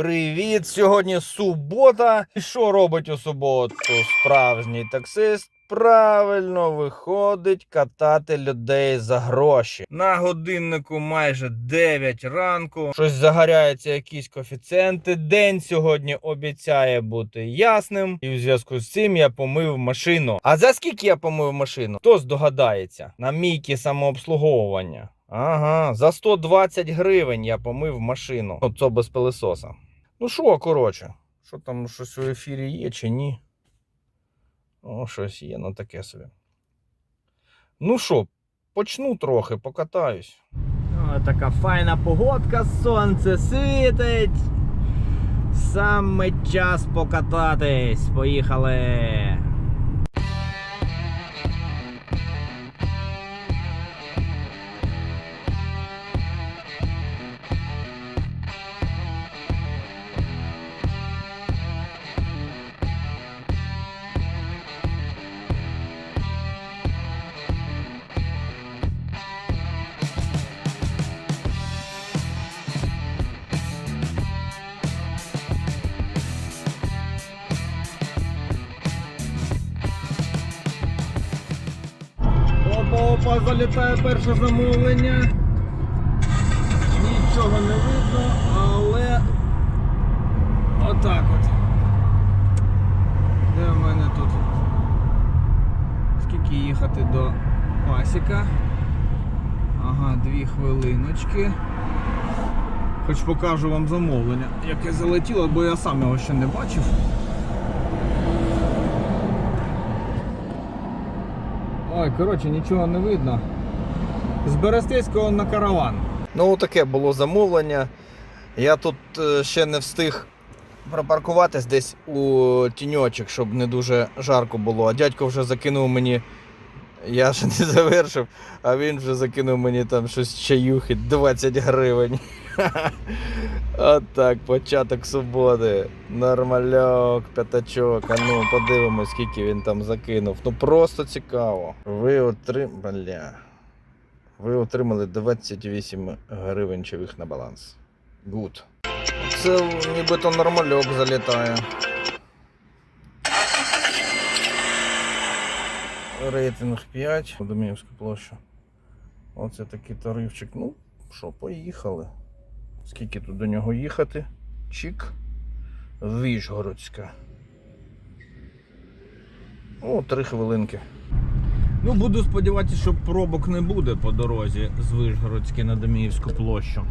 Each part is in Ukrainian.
Привіт! Сьогодні субота. І що робить у суботу справжній таксист? Правильно виходить катати людей за гроші. На годиннику майже 9 ранку. Щось загоряються якісь коефіцієнти. День сьогодні обіцяє бути ясним. І в зв'язку з цим я помив машину. А за скільки я помив машину? Хто здогадається? На мійки самообслуговування. Ага, за 120 гривень я помив машину. Оце без пилисоса. Ну що, коротше, що там щось у ефірі є чи ні? О, щось є, ну таке собі. Ну що, почну трохи, покатаюсь. О, така файна погодка, сонце світить. Саме час покататись. Поїхали. Опа, залітає перше замовлення. Нічого не видно, але отак от. Де в мене тут? Скільки їхати до пасіка? Ага, дві хвилиночки. Хоч покажу вам замовлення, яке залетіло, бо я сам його ще не бачив. Ой, коротше, нічого не видно. З Берестейського на караван. Ну, таке було замовлення. Я тут е, ще не встиг припаркуватись десь у тіньочок, щоб не дуже жарко було. А дядько вже закинув мені. Я ще не завершив, а він вже закинув мені там щось чаюхи 20 гривень. От так, початок суботи. Нормальок, п'ятачок. А ну подивимось, скільки він там закинув. Ну просто цікаво. Ви отрим... Ви отримали 28 гривенчевих на баланс. Гуд. Це нібито нормальок залітає. Рейтинг 5. Доміївська площа. Оце такий тарифчик. Ну, що, поїхали. Скільки тут до нього їхати? Чик. Вішгородська. О, три хвилинки. Ну, буду сподіватися, що пробок не буде по дорозі з Вишгородської на Доміївську площу.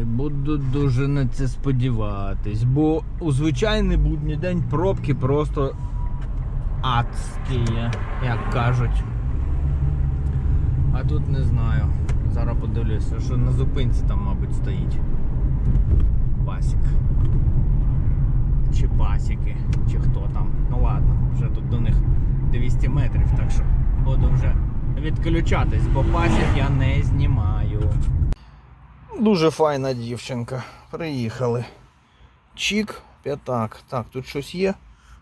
І буду дуже на це сподіватись, бо у звичайний будній день пробки просто адські, як кажуть. А тут не знаю. Зараз подивлюся, що на зупинці там, мабуть, стоїть. Пасік. Чи пасіки, чи хто там. Ну ладно, вже тут до них 200 метрів, так що буду вже відключатись, бо пасік я не знімаю. Дуже файна дівчинка. Приїхали. Чік, п'ятак. Так, тут щось є.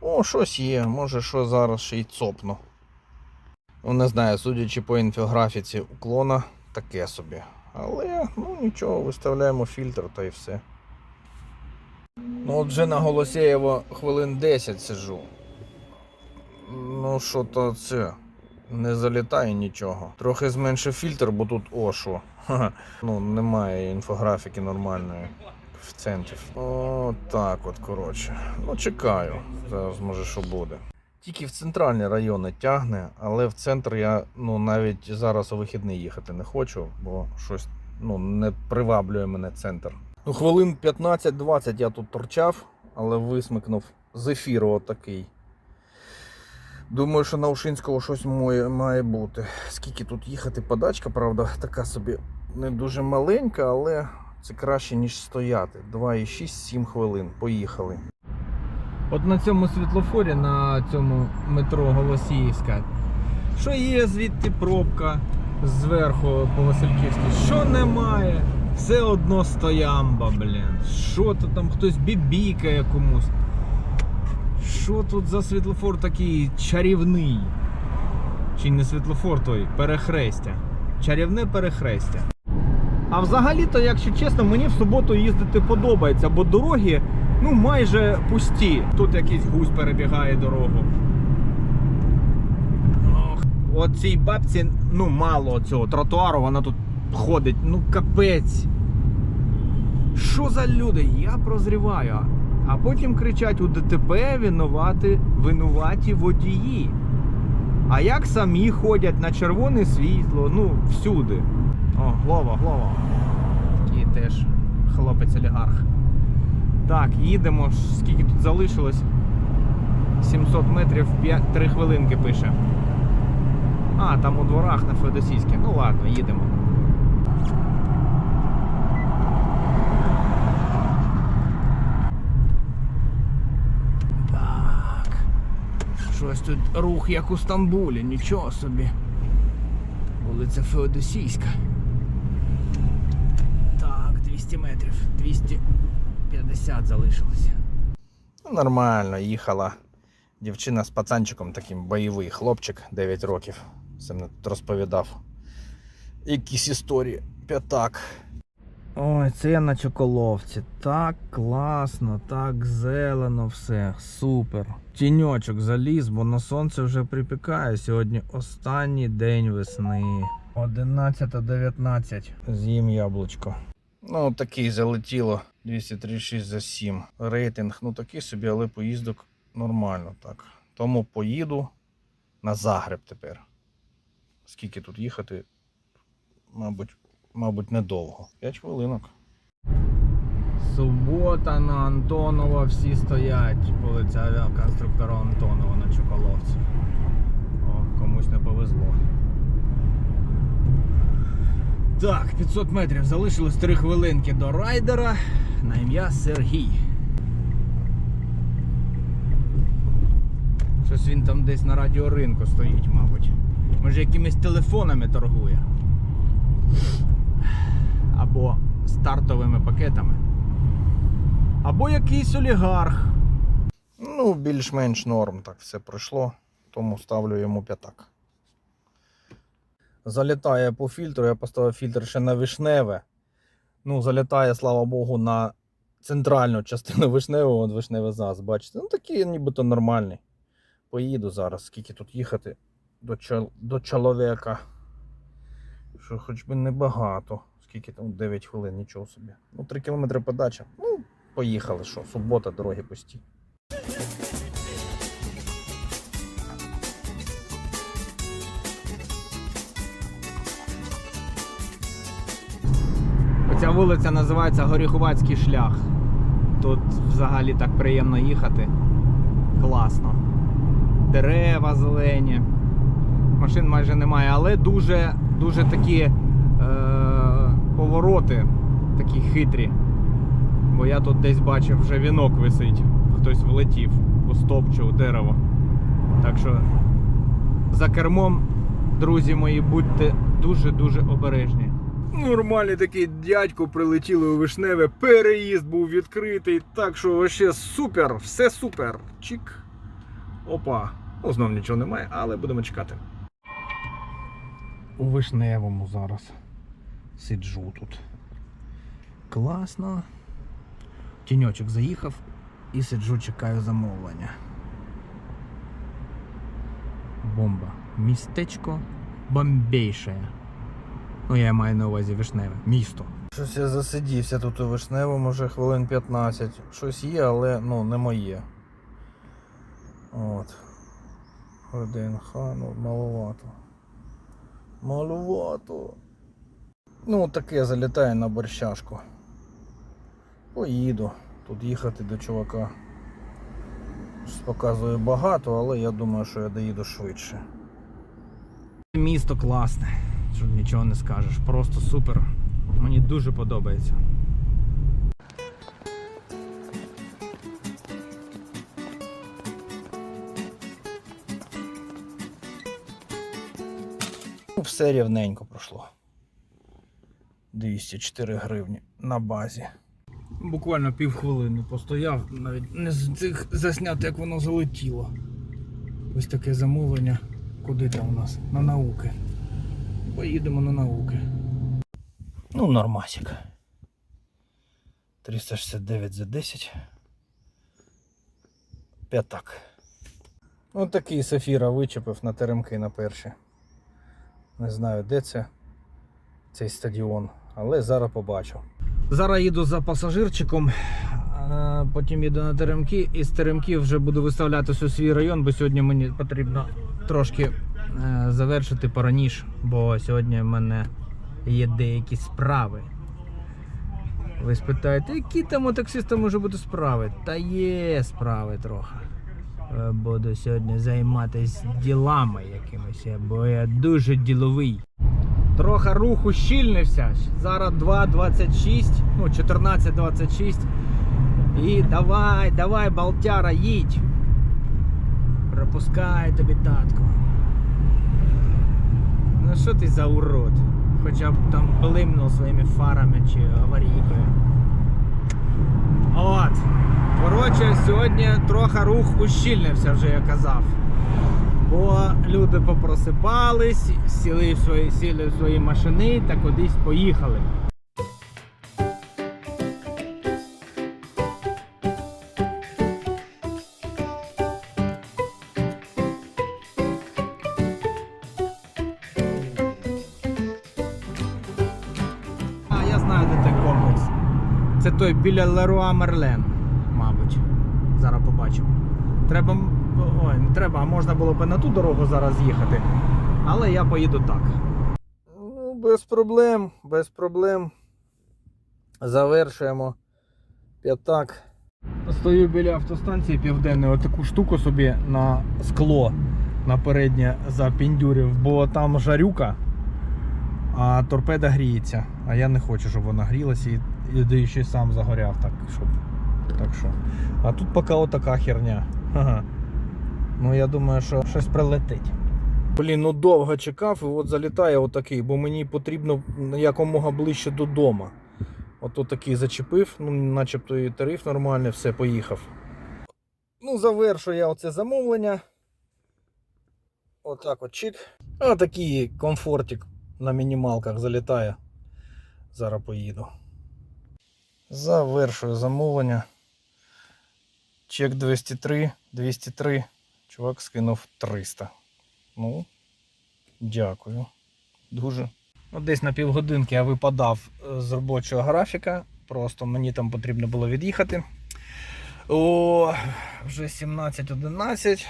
О, щось є. Може, що зараз ще й цопну. Ну, не знаю, судячи по інфографіці уклона, таке собі. Але, ну нічого, виставляємо фільтр та й все. Ну, от вже на Голосєєво хвилин 10 сижу. Ну, що то це. Не залітає нічого. Трохи зменшив фільтр, бо тут о Ну, немає інфографіки нормальної в центрі. О, так от, коротше. Ну, чекаю. Зараз може що буде. Тільки в центральні райони тягне, але в центр я ну, навіть зараз у вихідний їхати не хочу, бо щось ну, не приваблює мене центр. Ну, хвилин 15-20 я тут торчав, але висмикнув з ефіру отакий. Думаю, що на Ушинського щось моє має бути. Скільки тут їхати подачка, правда, така собі не дуже маленька, але це краще, ніж стояти. 2,6-7 хвилин. Поїхали. От на цьому світлофорі, на цьому метро Голосіївська, що є звідти пробка зверху по Васильківській, що немає, все одно стоямба, блін. Що то там хтось бібікає комусь. Що тут за світлофор такий чарівний? Чи не світлофор той, перехрестя. Чарівне перехрестя. А взагалі-то, якщо чесно, мені в суботу їздити подобається, бо дороги ну майже пусті. Тут якийсь гусь перебігає дорогу. От цій бабці ну мало цього тротуару, вона тут ходить. Ну капець. Що за люди? Я прозріваю. А потім кричать у ДТП винувати, винуваті водії. А як самі ходять на червоне світло, ну всюди. О, Глова, Глова. Такий теж хлопець олігарх. Так, їдемо. Скільки тут залишилось? 700 метрів 5, 3 хвилинки пише. А, там у дворах на Феодосійській. Ну ладно, їдемо. Так. Щось тут рух як у Стамбулі, нічого собі. Вулиця Феодосійська. Так, 200 метрів. 250 залишилося. Ну, Нормально, їхала. Дівчина з пацанчиком таким бойовий хлопчик 9 років. Все мені тут розповідав. Якісь історії. П'ятак. Ой, це я на чоколовці. Так класно, так зелено все. Супер. Тіньочок заліз, бо на сонце вже припікає. Сьогодні останній день весни. 11.19. З'їм яблучко. Ну, такий залетіло 236 за 7. Рейтинг, ну такий собі, але поїздок нормально так. Тому поїду на Загреб тепер. Скільки тут їхати? Мабуть, мабуть, недовго. 5 хвилинок. Субота на Антонова всі стоять. Вулиця авіаконструктора Антонова на Чоколовці. О, комусь не повезло. Так, 500 метрів. Залишилось 3 хвилинки до райдера на ім'я Сергій. Щось він там десь на радіоринку стоїть, мабуть. Може якимись телефонами торгує. Або стартовими пакетами. Або якийсь олігарх. Ну, більш-менш норм так все пройшло, тому ставлю йому п'ятак. Залітає по фільтру, я поставив фільтр ще на вишневе. Ну, залітає, слава Богу, на центральну частину вишневого, от вишневе зас, бачите. Ну такий нібито нормальний. Поїду зараз, скільки тут їхати до, чол... до чоловіка. Що хоч би небагато. Скільки там 9 хвилин, нічого собі. Ну, 3 кілометри подача. Ну, поїхали, що, субота, дороги пусті. Оця вулиця називається Горіхувацький шлях. Тут взагалі так приємно їхати. Класно. Дерева зелені. Машин майже немає, але дуже, дуже такі е, повороти, такі хитрі. Бо я тут десь бачив, вже вінок висить. Хтось влетів у стовпчу, у дерево. Так що за кермом, друзі мої, будьте дуже-дуже обережні. Нормальний такий дядько прилетіли у вишневе, переїзд був відкритий, так що вообще супер, все супер. Чик. Опа. Ну, знов нічого немає, але будемо чекати. У вишневому зараз сиджу тут. Класно. Тіньочок заїхав і сиджу, чекаю замовлення. Бомба. Містечко бомбейше. Ну, я маю на увазі вишневе. Місто. Щось я засидівся тут у вишневому вже хвилин 15. Щось є, але ну не моє. От. РДНХ, ну маловато. Маловато. Ну, таке залітає на борщашку. Поїду. Тут їхати до чувака. Показує багато, але я думаю, що я доїду швидше. Місто класне. Що нічого не скажеш. Просто супер. Мені дуже подобається. Ну, все рівненько пройшло. 204 гривні на базі. Буквально півхвилини постояв, навіть не встиг засняти, як воно залетіло. Ось таке замовлення. Куди там у нас? На науки. Поїдемо на науки. Ну, нормасик. 369 за 10. П'ятак. Ось такий Сафіра вичепив на теремки на перші. Не знаю, де це цей стадіон, але зараз побачу. Зараз їду за пасажирчиком, потім їду на теремки, і з теремків вже буду виставлятися у свій район, бо сьогодні мені потрібно трошки е, завершити пораніше, бо сьогодні в мене є деякі справи. Ви спитаєте, які там у таксиста може бути справи? Та є справи трохи. Е, Буду сьогодні займатися ділами якимись, бо я дуже діловий. Трохи рух ущільнився. Зараз 2.26, ну 14.26. І давай, давай, Балтяра, їдь. Пропускай тобі татку. Ну що ти за урод? Хоча б там блимнув своїми фарами чи аварійкою. От. Коротше, сьогодні трохи рух ущільнився, вже я казав. Бо люди попросипались, сіли в свої, сіли в свої машини та кудись поїхали. Той комплекс. Це той біля Леруа Мерлен, мабуть. Зараз побачимо. Треба. Ой, не треба, а можна було б на ту дорогу зараз їхати. Але я поїду так. Ну, без проблем, без проблем. Завершуємо п'ятак. Стою біля автостанції південної, отаку штуку собі на скло на переднє запіндюрив, бо там жарюка, а торпеда гріється. А я не хочу, щоб вона грілася і, і да ще сам загоряв. Так, щоб, так що. А тут поки отака херня. Ага. Ну я думаю, що щось прилетить. Блін, ну довго чекав і от залітає отакий, бо мені потрібно якомога ближче додому. От отакий зачепив, ну начебто і тариф нормальний, все, поїхав. Ну, завершу я оце замовлення. Отак от чик. Отакий комфортик на мінімалках залітає. Зараз поїду. Завершую замовлення. Чек 203, 203. Чувак скинув 300. Ну, дякую. Дуже. Ну, десь на півгодинки я випадав е, з робочого графіка. Просто мені там потрібно було від'їхати. О, вже 17.11.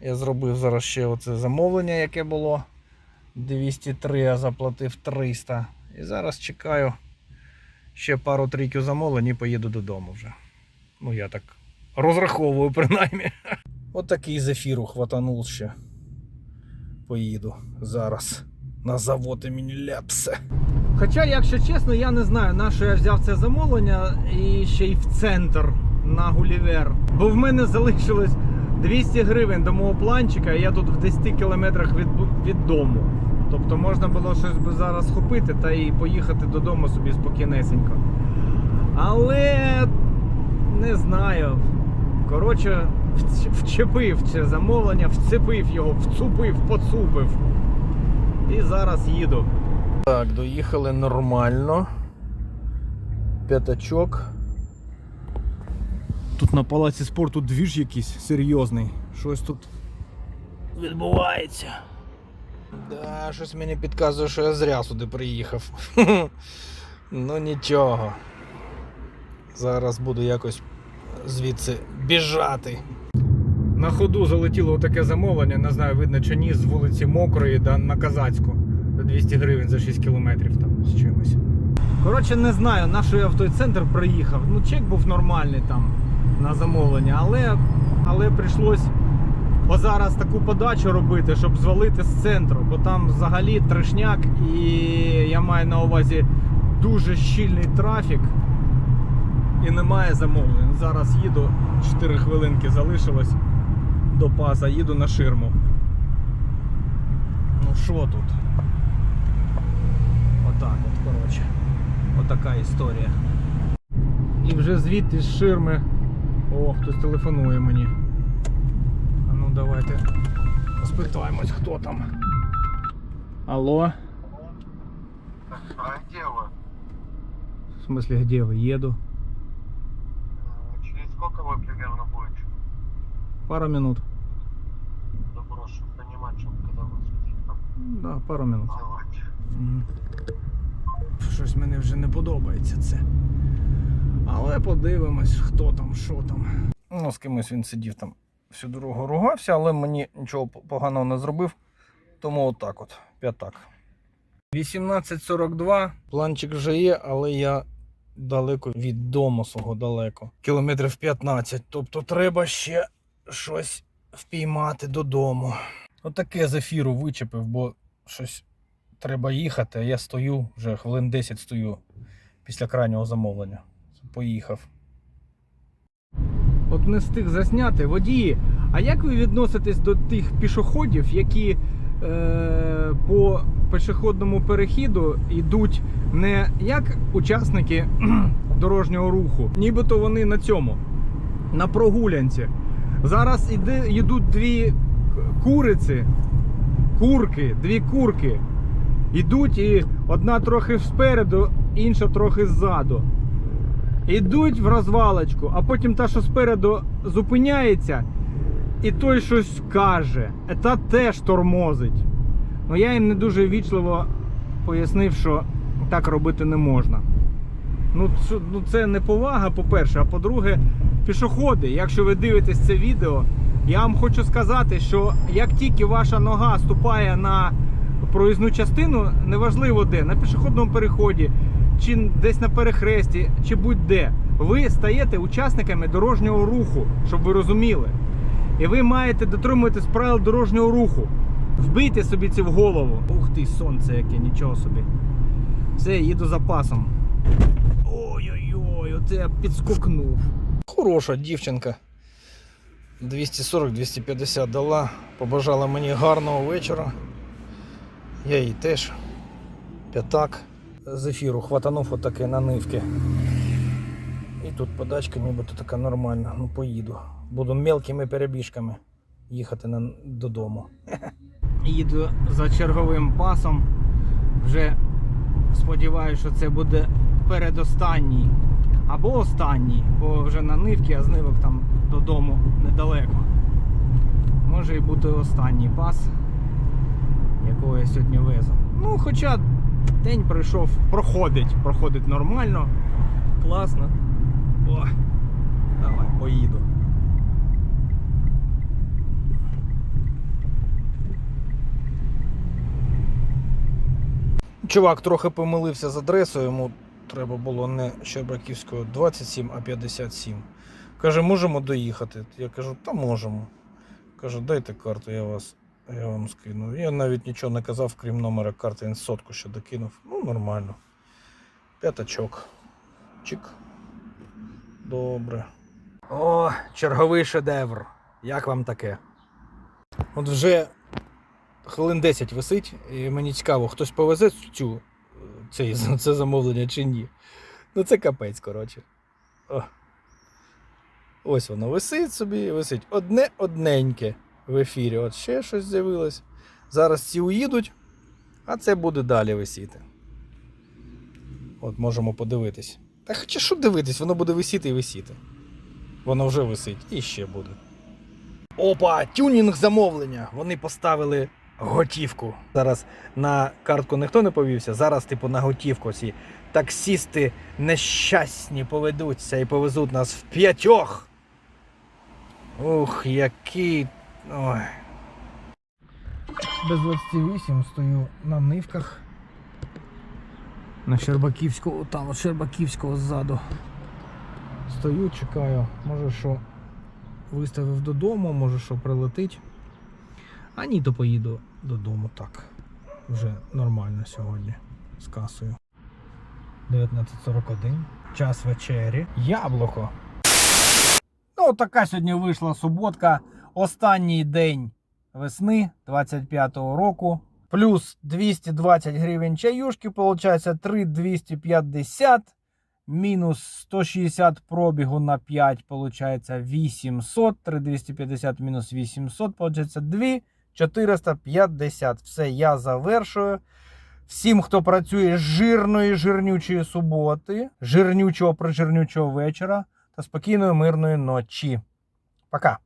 Я зробив зараз ще оце замовлення, яке було. 203, я заплатив 300. І зараз чекаю ще пару трійків замовлень і поїду додому вже. Ну, я так розраховую, принаймні. Отакий зефіру хватанув ще. Поїду зараз на завод імені Ляпсе. Хоча, якщо чесно, я не знаю, на що я взяв це замовлення і ще й в центр на Гулівер. Бо в мене залишилось 200 гривень до мого планчика, і я тут в 10 кілометрах від, від дому. Тобто можна було щось би зараз схопити та і поїхати додому собі спокійнесенько. Але не знаю. Коротше, вчепив це замовлення, вцепив його, вцупив, поцупив. І зараз їду. Так, доїхали нормально. П'ятачок. Тут на палаці спорту двіж якийсь серйозний. Щось тут відбувається. Да, щось мені підказує, що я зря сюди приїхав. ну нічого. Зараз буду якось звідси біжати. На ходу залетіло таке замовлення, не знаю, видно чи ні, з вулиці Мокрої да, на Казацьку. За 200 гривень за 6 кілометрів там з чимось. Коротше, не знаю, на що я в той центр приїхав. Ну, чек був нормальний там на замовлення, але, але прийшлось бо зараз таку подачу робити, щоб звалити з центру, бо там взагалі трешняк і я маю на увазі дуже щільний трафік і немає замовлень. Зараз їду, 4 хвилинки залишилось до паса, їду на ширму. Ну що тут? Отак от, коротше. Отака історія. І вже звідти з ширми. О, хтось телефонує мені А ну давайте спитаємось, хто там. Алло. А где вы? В смысле, где вы? Еду. А Через сколько вы примерно будете? Пара минут. Добро, чтобы понимать, что когда вы сидите там Да, пару минут. делать. Мгм. Щось мені вже не подобається це. Але подивимось, хто там, що там. Ну, з кимось він сидів там всю дорогу ругався, але мені нічого поганого не зробив. Тому отак от, п'ятак. 18.42. Планчик вже є, але я далеко від дому свого далеко. Кілометрів 15. Тобто треба ще щось впіймати додому. Отаке з ефіру вичепив, бо щось треба їхати, а я стою, вже хвилин 10 стою після крайнього замовлення. Поїхав. От не встиг засняти водії. А як ви відноситесь до тих пішоходів, які е, по пішохідному перехіду йдуть не як учасники дорожнього руху, нібито вони на цьому, на прогулянці. Зараз іде, йдуть дві куриці, курки, дві курки. Йдуть і одна трохи спереду, інша трохи ззаду. Ідуть в розвалочку, а потім та, що спереду зупиняється, і той щось каже. Е, Та теж тормозить. Ну я їм не дуже вічливо пояснив, що так робити не можна. Ну, ну це не повага, по-перше, а по-друге, пішоходи, якщо ви дивитесь це відео, я вам хочу сказати, що як тільки ваша нога ступає на проїзну частину, неважливо де, на пішохідному переході, чи десь на перехресті, чи будь-де, ви стаєте учасниками дорожнього руху, щоб ви розуміли. І ви маєте дотримуватись правил дорожнього руху. Вбийте собі це в голову. Ух ти, сонце яке, нічого собі. Все, їду за пасом. Ой-ой-ой, оце я підскокнув. Хороша дівчинка. 240-250 дала. Побажала мені гарного вечора. Я їй теж. П'ятак. З ефіру хватанув отаке на нивки. І тут подачка нібито така нормальна. Ну поїду. Буду мелкими перебіжками їхати на... додому. Їду за черговим пасом. Вже сподіваюся, що це буде передостанній або останній, бо вже на нивки, а з нивок там додому недалеко. Може і бути останній пас, якого я сьогодні везу. Ну, хоча день пройшов, проходить, проходить нормально, класно. О, давай, поїду. Чувак трохи помилився з адресою, йому треба було не Щербаківського 27, а 57. Каже, можемо доїхати. Я кажу, та можемо. Каже, дайте карту, я вас я вам скину. Я навіть нічого не казав, крім номера карти, він сотку ще докинув. Ну, нормально. П'ятачок. Чик. Добре. О, черговий шедевр. Як вам таке? От вже хвилин 10 висить, і мені цікаво, хтось повезе цю, цей, це замовлення чи ні. Ну це капець, коротше. О. Ось воно висить собі, висить одне одненьке в ефірі. От ще щось з'явилось. Зараз ці уїдуть, а це буде далі висіти. От можемо подивитись. Та хоча що дивитись, воно буде висіти і висіти. Воно вже висить і ще буде. Опа, тюнінг замовлення. Вони поставили готівку. Зараз на картку ніхто не повівся. Зараз, типу, на готівку ці таксісти нещасні поведуться і повезуть нас в п'ятьох. Ух, який. Ой. Без 28 стою на нивках. На Щербаківського, там Щербаківського ззаду. Стою, чекаю. Може, що виставив додому, може, що прилетить. А ні, то поїду додому так. Вже нормально сьогодні з касою. 19.41. Час вечері. Яблуко. Ну, така сьогодні вийшла суботка. Останній день весни 25-го року. Плюс 220 гривень чаюшки, виходить 3250. Мінус 160 пробігу на 5, получається 800. 3250 мінус 800, получається 2450. Все, я завершую. Всім, хто працює з жирної, жирнючої суботи, жирнючого прижирнючого вечора та спокійної мирної ночі. Пока.